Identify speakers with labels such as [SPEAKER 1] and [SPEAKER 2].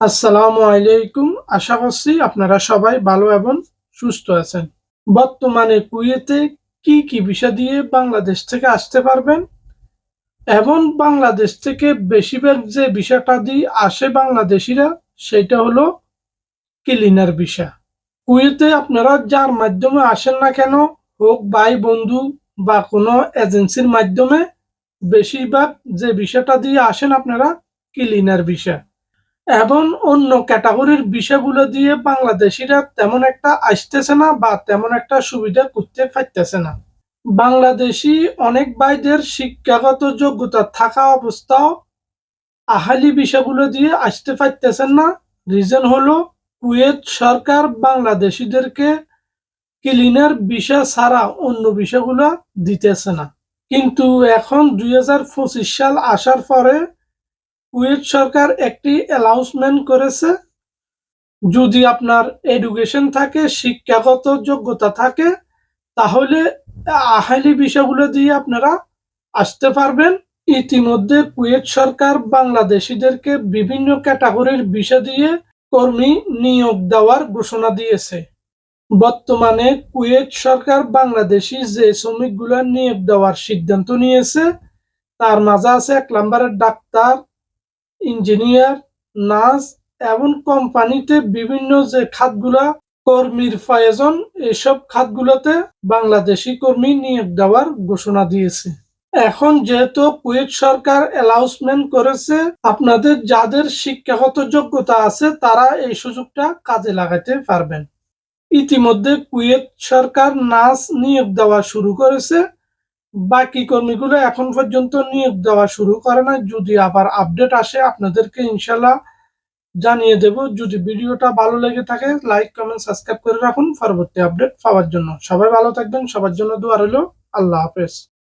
[SPEAKER 1] আসসালামু আলাইকুম। আশা করছি আপনারা সবাই ভালো এবং সুস্থ আছেন। বর্তমানে কুয়েতে কি কি ভিসা দিয়ে বাংলাদেশ থেকে আসতে পারবেন? এবং বাংলাদেশ থেকে বেশিরভাগ যে ভিসাটা দিয়ে আসে বাংলাদেশিরা, সেটা হলো ক্লিনার ভিসা কুয়েতে আপনারা যার মাধ্যমে আসেন না কেন, হোক ভাই, বন্ধু বা কোনো এজেন্সির মাধ্যমে, বেশিরভাগ যে ভিসাটা দিয়ে আসেন আপনারা ক্লিনার ভিসা এবং অন্য ক্যাটাগরির বিষয়গুলো দিয়ে বাংলাদেশিরা তেমন একটা আসতেছে না বা তেমন একটা সুবিধা করতে পারতেছে না। বাংলাদেশি অনেক ভাইদের শিক্ষাগত যোগ্যতা থাকা অবস্থাও আহালি বিষয়গুলো দিয়ে আসতে পারতেছেন না। রিজন হলো, কুয়েত সরকার বাংলাদেশিদেরকে ক্লিনার বিষয় ছাড়া অন্য বিষয়গুলো দিতেছে না। কিন্তু এখন দুই হাজার পঁচিশ সাল আসার পরে কুয়েত সরকার একটি অ্যানাউন্সমেন্ট করেছে। যদি আপনার এডুকেশন থাকে, শিক্ষাগত যোগ্যতা থাকে, তাহলে আহালি বিষয়গুলো দিয়ে আপনারা আসতে পারবেন। ইতিমধ্যে কুয়েত সরকার বাংলাদেশিদেরকে বিভিন্ন ক্যাটাগরির বিষয় দিয়ে কর্মী নিয়োগ দেওয়ার ঘোষণা দিয়েছে। বর্তমানে কুয়েত সরকার বাংলাদেশি যে শ্রমিকগুলো নিয়োগ দেওয়ার সিদ্ধান্ত নিয়েছে, তার মাঝে আছে এক নম্বরের ডাক্তার ইঞ্জিনিয়ার, নার্স এবং কোম্পানিতে বিভিন্ন যে খাতগুলা কর্মীর প্রয়োজন, এসব খাতগুলোতে বাংলাদেশি কর্মী নিয়োগ দেওয়ার ঘোষণা দিয়েছে। এখন যেহেতু কুয়েত সরকার অ্যানাউন্সমেন্ট করেছে, আপনাদের যাদের শিক্ষাগত যোগ্যতা আছে, তারা এই সুযোগটা কাজে লাগাতে পারবেন। ইতিমধ্যে কুয়েত সরকার নাচ নিয়োগ দেওয়া শুরু করেছে। বাকি কর্মীগুলো এখন পর্যন্ত নিয়োগ দেওয়া শুরু করে না যদি আবার আপডেট আসে, আপনাদেরকে ইনশাল্লাহ জানিয়ে দেব। যদি ভিডিওটা ভালো লেগে থাকে লাইক কমেন্ট সাবস্ক্রাইব করে রাখুন। পরবর্তী আপডেট পাওয়ার জন্য। সবাই ভালো থাকবেন, সবার জন্য দোয়া রইল। আল্লাহ হাফেজ।